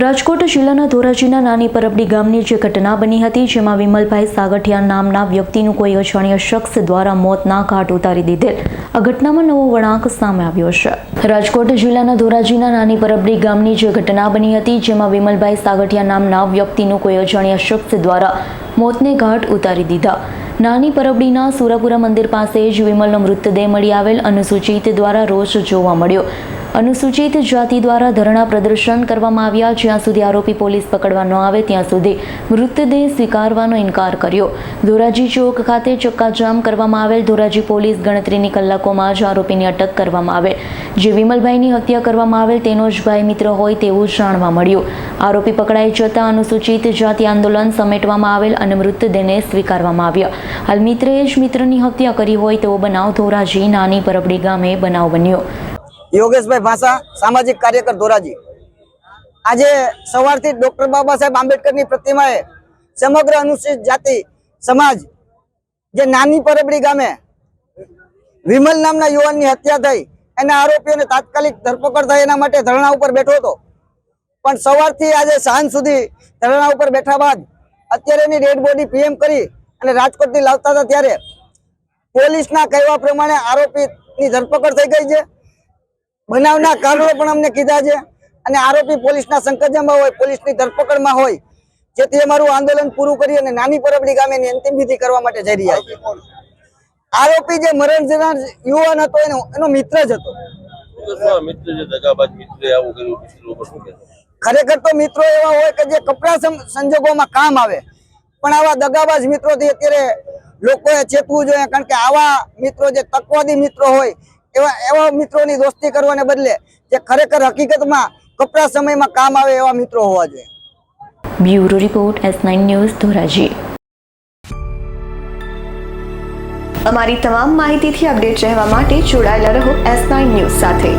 રાજકોટ જિલ્લાના ધોરાજીના નાની પરબડી ગામની જે ઘટના બની હતી, જેમાં વિમલભાઈ સાગઠિયા નામના વ્યક્તિનું કોઈ અજાણ્યા શખ્સ દ્વારા મોતના ઘાટ ઉતારી દીધેલ. આ ઘટનામાં નવો વળાંક સામે આવ્યો છે. રાજકોટ જિલ્લાના ધોરાજીના નાની પરબડી ગામની જે ઘટના બની હતી, જેમાં વિમલભાઈ સાગઠિયા નામના વ્યક્તિનું કોઈ અજાણ્યા શખ્સ દ્વારા મોતને ઘાટ ઉતારી દીધા. નાની પરબડીના સુરાપુરા મંદિર પાસે જ વિમલનો મૃતદેહ મળી આવેલ અનુસૂચિત દ્વારા રોષ જોવા મળ્યો. અનુસૂચિત જાતિ દ્વારા ધરણા પ્રદર્શન કરવામાં આવ્યા. જ્યાં સુધી આરોપી પોલીસ પકડવા ન આવે, ત્યાં સુધી મૃતદેહ સ્વીકારવાનો ઇનકાર કર્યો. ધોરાજી ચોક ખાતે ચક્કાજામ કરવામાં આવેલ. ધોરાજી પોલીસ ગણતરીની કલાકોમાં જ આરોપીની અટક કરવામાં આવે. જે વિમલભાઈની હત્યા કરવામાં આવેલ, તેનો જ ભાઈ મિત્ર હોય તેવું જાણવા મળ્યું. આરોપી પકડાઈ જતા અનુસૂચિત જાતિ આંદોલન સમેટવામાં આવેલ અને મૃતદેહને સ્વીકારવામાં આવ્યા. હાલ મિત્રએ જ મિત્રની હત્યા કરી હોય તેવો બનાવ ધોરાજી નાની પરબડી ગામે બનાવ બન્યો. યોગેશભાઈ ભાષા, સામાજિક કાર્યકર ધોરાજી. આજે સવારથી ડોક્ટર બાબા સાહેબ આંબેડકરની પ્રતિમાએ સમગ્ર અનુસૂચિત જાતિ, સમાજ, જે નાની પરબડી ગામે વિમલ નામના યુવાનની હત્યા થઈ, એના આરોપીઓને તાત્કાલિક ધરપકડ થાય એના માટે ધરણા ઉપર બેઠો હતો. પણ સવારથી આજે સાંજ સુધી ધરણા ઉપર બેઠા બાદ અત્યારે એની ડેડ બોડી પીએમ કરી અને રાજકોટથી લાવતા હતા ત્યારે પોલીસના કહેવા પ્રમાણે આરોપીની ધરપકડ થઈ ગઈ છે. બનાવના કારણો પણ અમને કીધા છે. અને આરોપી પોલીસના સંકજમાં હોય, પોલીસની ધરપકડમાં હોય, જેથી અમારું આંદોલન પૂરું કરી અને નાની પરબડી ગામે અંતિમ વિધિ કરવા માટે જઈ રહ્યા છે. આરોપી જે મરણ જનાર યુવાન હતો, એનો એનો મિત્ર જ હતો? ખરેખર તો મિત્રો એવા હોય કે જે કપરા સંજોગોમાં કામ આવે. પણ આવા દગાબાજ મિત્રોથી અત્યારે લોકોએ ચેતવું જોઈએ, કારણ કે આવા મિત્રો જે તકવાદી મિત્રો હોય એવા એવા મિત્રોની દોસ્તી કરવાને બદલે જે ખરેખર હકીકતમાં કપરા સમયમાં કામ આવે એવા મિત્રો હોવા જોઈએ. Bureau report S nine news Dhoraji. અમારી તમામ માહિતીથી અપડેટ રહેવા માટે જોડાયેલા રહો એસ નાઇન ન્યૂઝ સાથે.